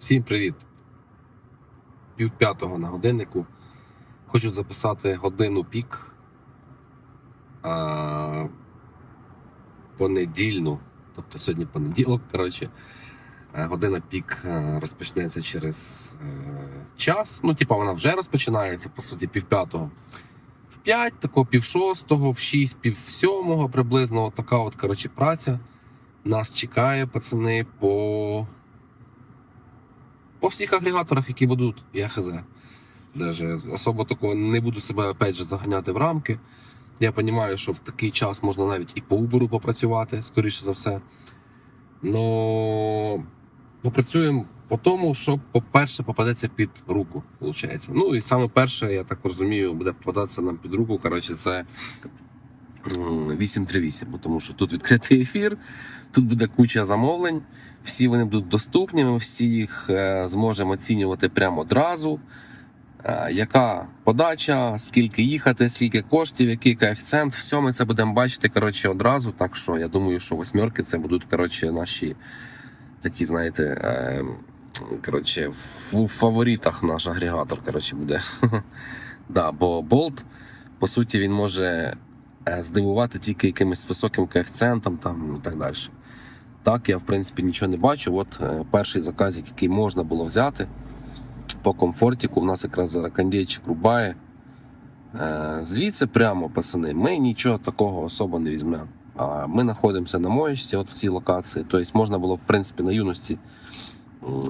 Всім привіт! Пів п'ятого на годиннику. Хочу записати годину пік. А, понедільну, тобто сьогодні понеділок, коротше. Година пік розпочнеться через е, час. Ну, типа вона вже розпочинається, по суті, пів п'ятого. В п'ять, тако пів шостого, в шість, пів сьомого приблизно. От така от, коротше, праця. Нас чекає, пацани, по по всіх агрегаторах, які будуть, я хз. Даже особо такого не буду себе опять же заганяти в рамки. Я розумію, що в такий час можна навіть і по Uber попрацювати, скоріше за все. Но попрацюємо по тому, що, по-перше, попадеться під руку, виходить. Ну і саме перше, я так розумію, буде попадатися нам під руку. Коротше, це 838, бо тому що тут відкритий ефір, тут буде куча замовлень. Всі вони будуть доступні, ми всі їх е, зможемо оцінювати прямо одразу. Е, Яка подача, скільки їхати, скільки коштів, який коефіцієнт, все ми це будемо бачити коротше, одразу. Так що я думаю, що восьмерки це будуть коротше, наші такі, знаєте, е, коротше, в фаворитах наш агрегатор коротше, буде. да, бо болт, по суті, він може здивувати тільки якимось високим коефіцієнтом там, і так далі. Так, я в принципі нічого не бачу. От е, перший заказик, який можна було взяти по комфортіку, у нас якраз зараз кондейчик рубає. Е, звідси прямо, пацани, ми нічого такого особо не візьмемо. Ми знаходимося на моєчці, от в цій локації. Тобто можна було, в принципі, на юності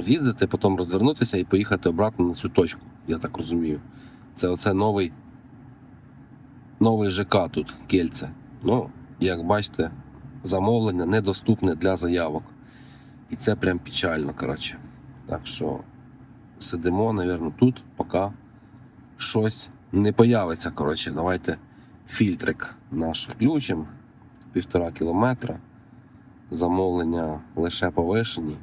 з'їздити, потім розвернутися і поїхати обратно на цю точку, я так розумію. Це оце новий, новий ЖК тут, Кельце. Ну, як бачите, замовлення недоступне для заявок. І це прям печально, коротше. Так що сидимо, напевно, тут, поки щось не появиться. Коротше, давайте фільтрик наш включимо. Півтора кілометра. Замовлення лише повишені.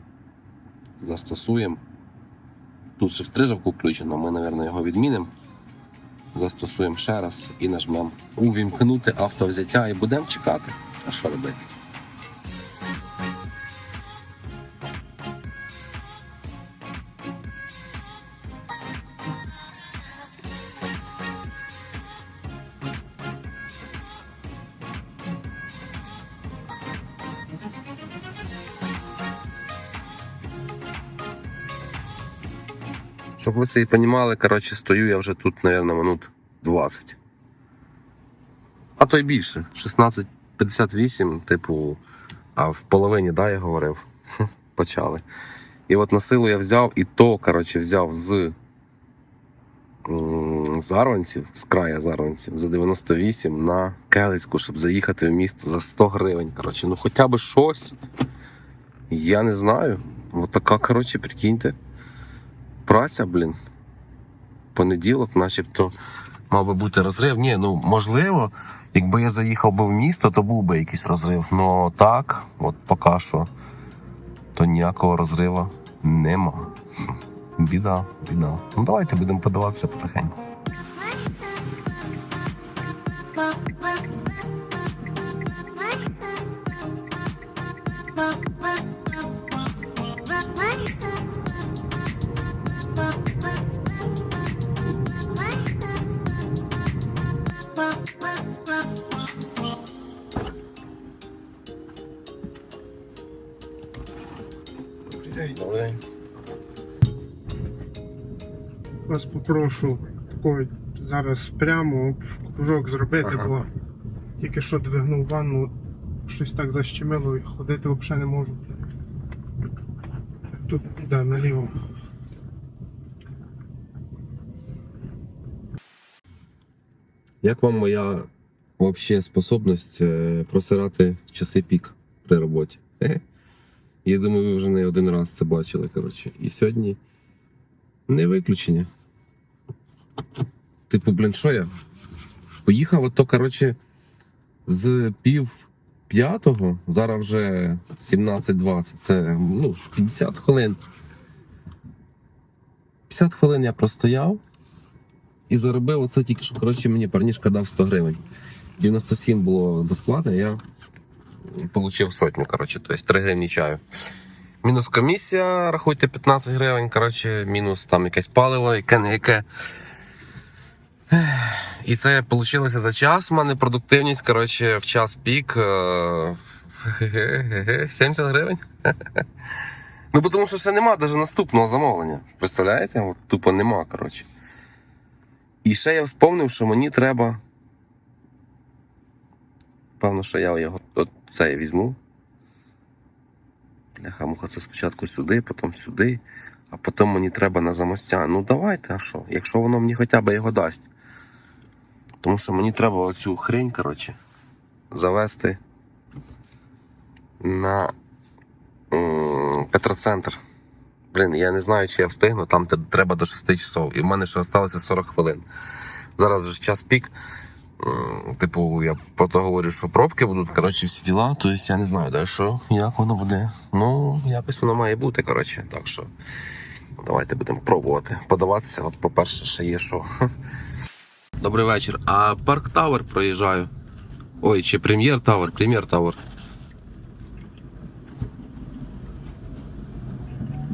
Застосуємо. Тут ще в стрижавку включено, ми, напевно, його відмінимо. Застосуємо ще раз і нажмемо увімкнути автовзяття і будемо чекати. А що робити? Щоб ви це і розуміли, стою я вже тут, мабуть, минут 20. А то й більше. 16.58, типу, а в половині, да, я говорив. Почали. І от на силу я взяв, і то, коротше, взяв з Зарванців, з края Зарванців, за 98 на Келицьку, щоб заїхати в місто за 100 гривень. Коротше, ну хоча б щось. Я не знаю. От така, коротше, прикиньте. Праця, блін. Понеділок, начебто, мав би бути розрив. Ні, ну можливо, якби я заїхав би в місто, то був би якийсь розрив. Ну так, от поки що, то ніякого розриву нема. Біда, біда. Ну давайте будемо подаватися потихеньку. Добрий день. Вас попрошу такий зараз прямо кружок зробити, Ага. бо тільки що двигнув ванну, щось так защемило і ходити взагалі не можу. Тут, да, наліво. Як вам моя вообще способність е, просирати часи пік при роботі? Я думаю, ви вже не один раз це бачили. Коротше. І сьогодні не виключення. Типу, блін, що я? Поїхав ото, коротше, з пів п'ятого, зараз вже 17.20. Це ну, 50 хвилин. 50 хвилин я простояв. І заробив оце тільки що, коротше, мені парнішка дав 100 гривень. 97 було до сплати, я отримав сотню, коротше, тобто 3 гривні чаю. Мінус комісія, рахуйте 15 гривень, коротше, мінус там якесь паливо, яке не яке. І це вийшло за час. У мене продуктивність, коротше, в час пік е, 70 гривень. Ну, тому що ще нема навіть наступного замовлення. Представляєте? От, тупо нема, коротше. І ще я вспомнив, що мені треба. Певно, що я його це я візьму. Бляха, муха, це спочатку сюди, потім сюди, а потім мені треба на замостя. Ну давайте, а що? Якщо воно мені хоча б його дасть. Тому що мені треба оцю хрень, коротше, завести на Петроцентр. Блін, я не знаю, чи я встигну, там треба до 6 часов. І в мене ще залишилося 40 хвилин. Зараз же час пік. М, Типу, я про то говорю, що пробки будуть, коротше, всі діла. Тобто я не знаю, да, що, як воно буде. Ну, якось воно має бути, коротше. Так що давайте будемо пробувати подаватися. От, по-перше, ще є що. Добрий вечір. А Парк Тауер проїжджаю. Ой, чи Прем'єр Тауер, Прем'єр Тауер.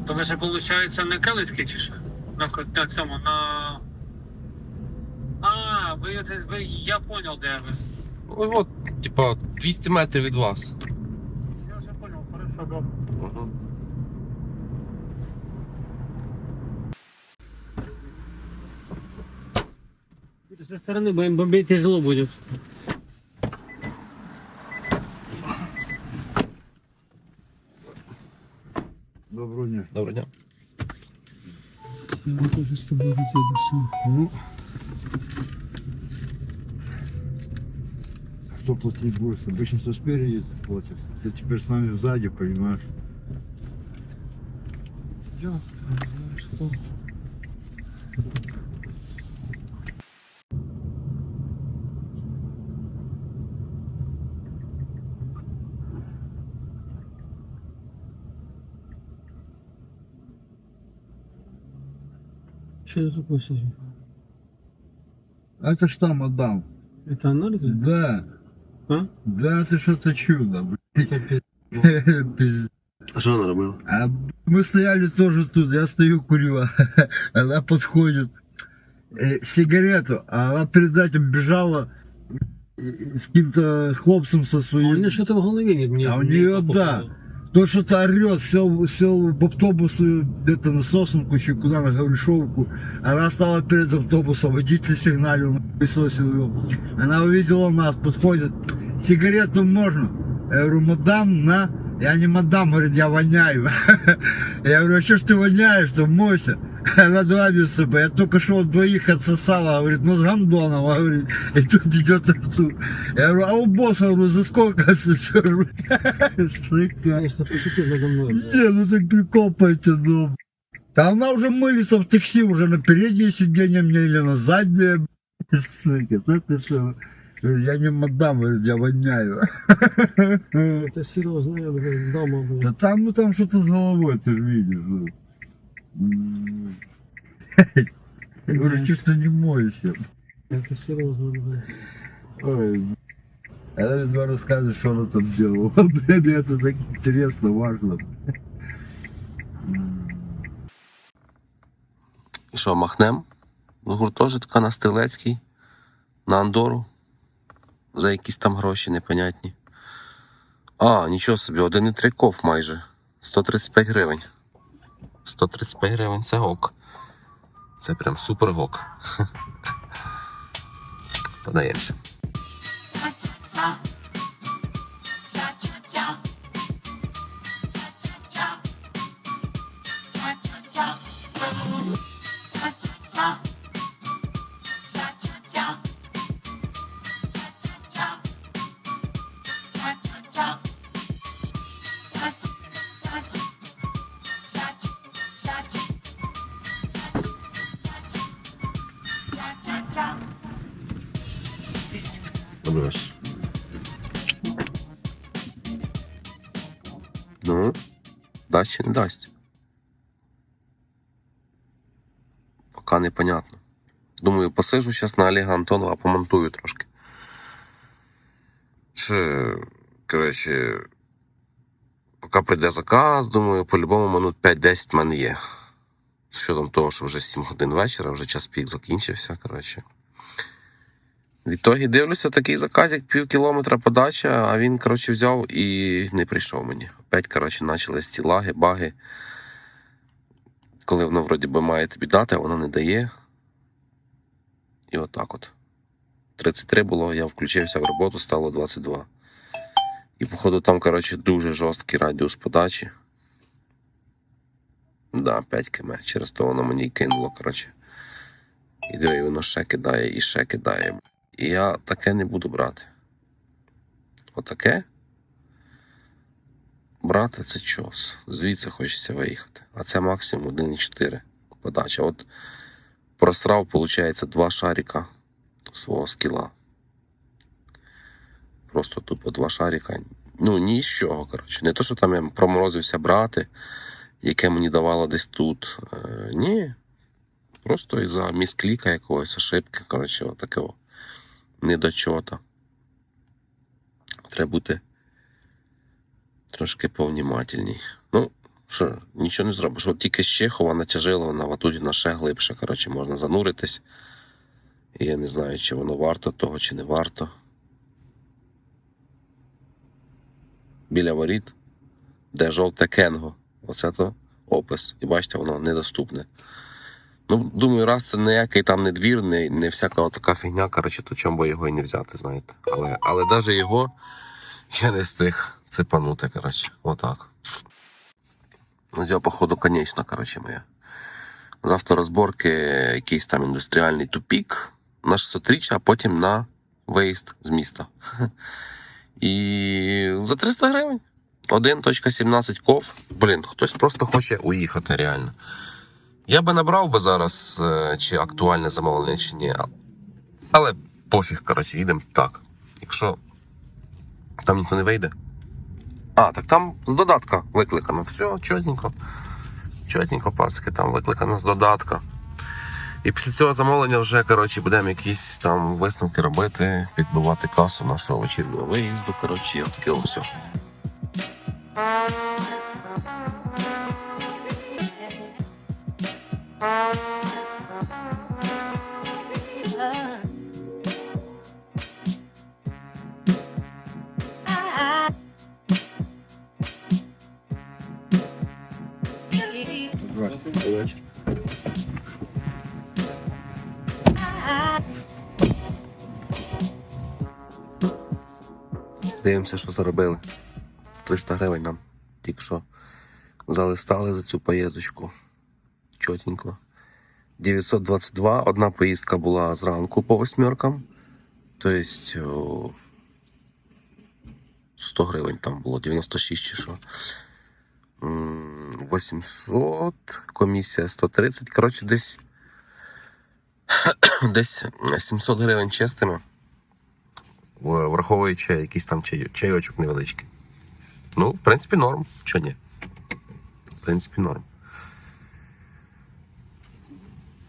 То ще, виходить, на Калицький чи що? На, хо- на цьому, на. Ви, ви я понял, де ви. Ой, от, типа, 200 метрів від вас. Я вже понял, хорошо, добре. Угу. С той стороны будем бомбить тяжело будет. Доброго дня. Доброго дня. Я тоже с тобой виделся. Ну, кто платить будет? Обычно кто спереди платит. Ты теперь с нами сзади, понимаешь? Я, что? Что это такое сегодня? А это ж там отдам. Это анализы? Да. А? Да, это что-то чудо, блядь. Пиздец. А що вона робила? А мы стояли тоже тут, я стою, курю, она подходит, э, сигарету, а она перед этим бежала э, с каким-то хлопцем со А у своим. меня что-то в голове нет. Мне, А у мне нее, это да. походу. То что-то орет, сел, сел в автобус э, где-то на сосенку, еще куда на Гавришовку. Она стала перед автобусом, водитель сигналил, пылесосил ее. Она увидела нас, подходит, сигарету можно? Я говорю, мадам, на. Я не мадам, говорит, я воняю. Я говорю, а что ж ты воняешь-то, мойся. Она два месяца, я только что от двоих отсосала, говорит, ну с гандоном, говорит, и тут идет Артур. Я говорю, а у босса, говорю, за сколько сосешь? Конечно, пошутил надо мной. Не, ну так прикол потянул. Да она уже мылится в такси уже на переднее сиденье мне или на заднее. Сука, ну ты что? Я не мадам, я воняю. Это серьезно, я блин. Да там, ну там что-то с головой, ты же видишь. ну. М. Я говорю, что ты не моешься? Это серьезно, блин. Ой, б***ь. Она мне рассказывает, что она там делала. Бля, мне это так интересно, важно. І що, махнем з гуртожитка на Стрілецький, на Андору. За якісь там гроші непонятні. А, нічого собі, 1,3 ков майже. 135 гривень. 135 гривень це гок. Це прям супер гок. Подаємося. Чи не дасть? Поки непонятно. Думаю, посижу зараз на Олега Антонова, помонтую трошки. Чи, коротше, Поки прийде заказ, думаю, по-любому минут 5-10 в мене є. З щодом того, що вже 7 годин вечора, вже час пік закінчився. Коротше. Відтоді дивлюся, такий заказик, пів кілометра подача, а він, коротше, взяв і не прийшов мені. Опять, коротше, почались ці лаги, баги. Коли воно вроді би має тобі дати, а воно не дає. І отак от. 33 було, я включився в роботу, стало 22. І, походу, там, коротше, дуже жорсткий радіус подачі. Да, 5 км. Через то воно мені й кинуло, коротше. І диви, воно ще кидає і ще кидає. І я таке не буду брати. Отаке. Брати це чос. Звідси хочеться виїхати. А це максимум 1,4 подача. От просрав, виходить, два шарика свого скіла. Просто тупо два шарика. Ну, ні з чого, коротше. Не то, що там я проморозився брати, яке мені давало десь тут. Е, ні. Просто із-за міскліка якогось ошибки, коротше, отакого недочота. Треба бути трошки повнімательній. Ну, що, нічого не зробиш. От тільки з Чехова натяжило на ватуді на ще глибше. Коротше, можна зануритись. І я не знаю, чи воно варто того, чи не варто. Біля воріт, де жовте кенго. Оце то опис. І бачите, воно недоступне. Ну, думаю, раз це ніякий там не двір, не, не всяка така фігня, коротше, то чому би його і не взяти, знаєте. Але, але навіть його я не встиг цепанути, коротше, отак. Взяв, походу, конечна, коротше, моя. З авторозборки якийсь там індустріальний тупік на 600 а потім на виїзд з міста. І за 300 гривень. 1.17 ков. Блін, хтось просто хоче уїхати реально. Я би набрав би зараз, е, чи актуальне замовлення, чи ні. Але пофіг, коротше, їдемо так. Якщо там ніхто не вийде. А, так там з додатка викликано. Все, чотненько. Чотненько, пацки, там викликано з додатка. І після цього замовлення вже, коротше, будемо якісь там висновки робити, підбивати касу нашого вечірнього виїзду. Коротше, і отаке все. Дивимося, що заробили. 300 гривень нам тільки що залистали за цю поїздочку. Чотенько. 922. Одна поїздка була зранку по восьмеркам. Тобто 100 гривень там було, 96 чи що. М, 800, комісія 130. Коротше, десь, десь 700 гривень чистими враховуючи якийсь там чай, чайочок невеличкий. Ну, в принципі, норм. Чого ні? В принципі, норм.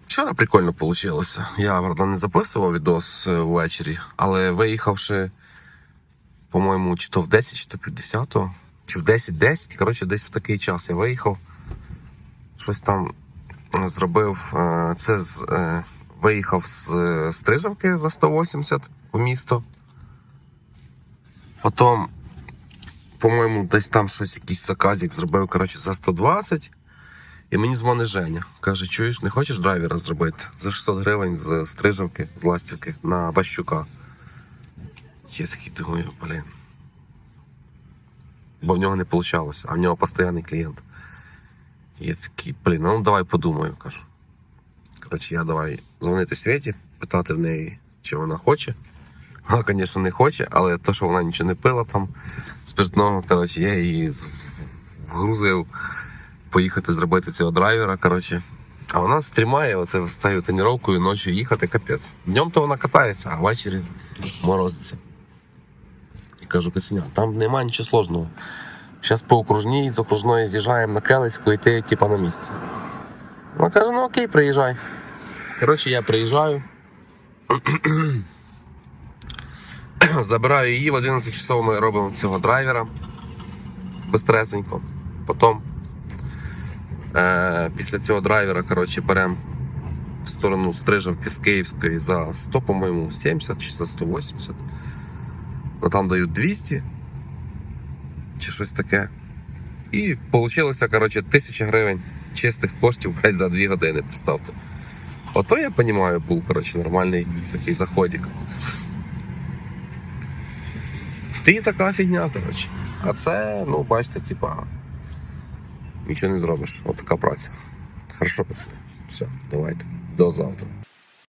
Вчора прикольно вийшло. Я, правда, не записував відос е, ввечері, але виїхавши, по-моєму, чи то в 10, чи то пів 10, чи в 10-10, коротше, десь в такий час я виїхав. Щось там е, зробив. е, Це з, е, виїхав з Стрижавки за 180 в місто. Потім, по-моєму, десь там щось, якийсь заказик зробив, коротше, за 120. І мені дзвонить Женя. Каже, чуєш, не хочеш драйвера зробити за 600 гривень з Стрижавки, з Ластівки на Ващука. Я такий думаю, блін. Бо в нього не вийшло, а в нього постійний клієнт. Я такий, блін, ну давай подумаю, кажу. Коротше, я давай дзвонити Світі, питати в неї, чи вона хоче. Вона, звісно, не хоче, але то, що вона нічого не пила там спиртного, коротше, я її вгрузив поїхати зробити цього драйвера. коротше. А вона стрімає оце з цією тренувкою ночі їхати капець. Днем то вона катається, а ввечері морозиться. Кажу, Каценя, там немає нічого сложного. Зараз по окружній, з окружної з'їжджаємо на Келицьку і ти типа на місці. Вона каже, ну окей, приїжджай. Коротше, я приїжджаю. Забираю її, в 11 часов ми робимо цього драйвера. бистресенько. Потім е, після цього драйвера, коротше, беремо в сторону Стрижавки з Київської за 100, по-моєму, 70 чи за 180. Ну там дають 200 чи щось таке. І вийшло, коротше, 1000 гривень чистих коштів блядь, за 2 години, представте. Ото я розумію, був коротше, нормальний такий заходик. Ти така фігня, коротше. А це, ну, бачите, типа, нічого не зробиш. От праця. Хорошо, пацани. Все, давайте. До завтра.